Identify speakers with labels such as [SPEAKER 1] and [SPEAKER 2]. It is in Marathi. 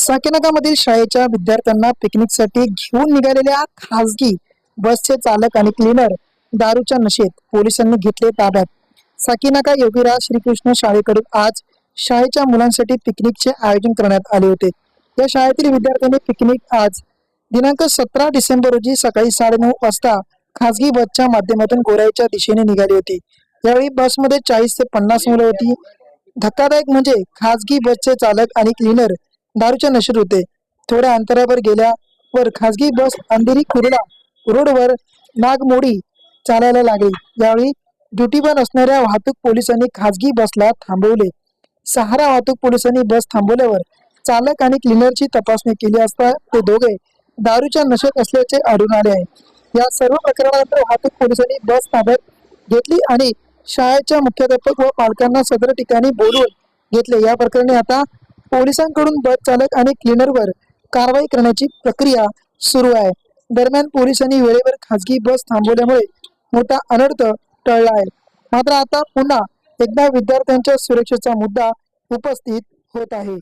[SPEAKER 1] साकेनाकामधील शाळेच्या विद्यार्थ्यांना पिकनिकसाठी घेऊन निघालेल्या खासगी बसचे चालक आणि क्लीनर दारूच्या नशेत पोलिसांनी घेतले ताब्यात. साकीनाका योगीराज श्रीकृष्ण शाळेकडून आज शाळेच्या मुलांसाठी पिकनिकचे आयोजन करण्यात आले होते. या शाळेतील विद्यार्थ्यांनी पिकनिक आज दिनांक सतरा डिसेंबर रोजी सकाळी साडेनऊ वाजता खासगी बसच्या माध्यमातून गोराईच्या दिशेने निघाली होती. यावेळी बसमध्ये चाळीस ते पन्नास मुलं होती. धक्कादायक म्हणजे खासगी बसचे चालक आणि क्लीनर दारूच्या नशेत होते थोड्या अंतरावर गेल्यावर खासगी बस अंधेरी कुर्ला रोडवर नागमोडी चालायला लागली. यावेळी ड्युटीवर असणाऱ्या वाहतूक पोलिसांनी खासगी बसला थांबवले. सहारा वाहतूक पोलिसांनी बस थांबवल्यावर चालक आणि क्लिनरची तपासणी केली असता ते दोघे दारूच्या नशेत असल्याचे आढळून आले आहे. या सर्व प्रकरणानंतर वाहतूक पोलिसांनी बस ताब्यात घेतली आणि शाळेच्या मुख्याध्यापक व पालकांना सदर ठिकाणी बोलवून घेतले. या प्रकरणी आता पोलिसांकडून बस चालक आणि क्लीनरवर कारवाई करण्याची प्रक्रिया सुरू आहे. दरम्यान पोलिसांनी वेळेवर खासगी बस थांबवल्यामुळे मोठा अनर्थ टळला आहे. मात्र आता पुन्हा एकदा विद्यार्थ्यांच्या सुरक्षेचा मुद्दा उपस्थित होत आहे.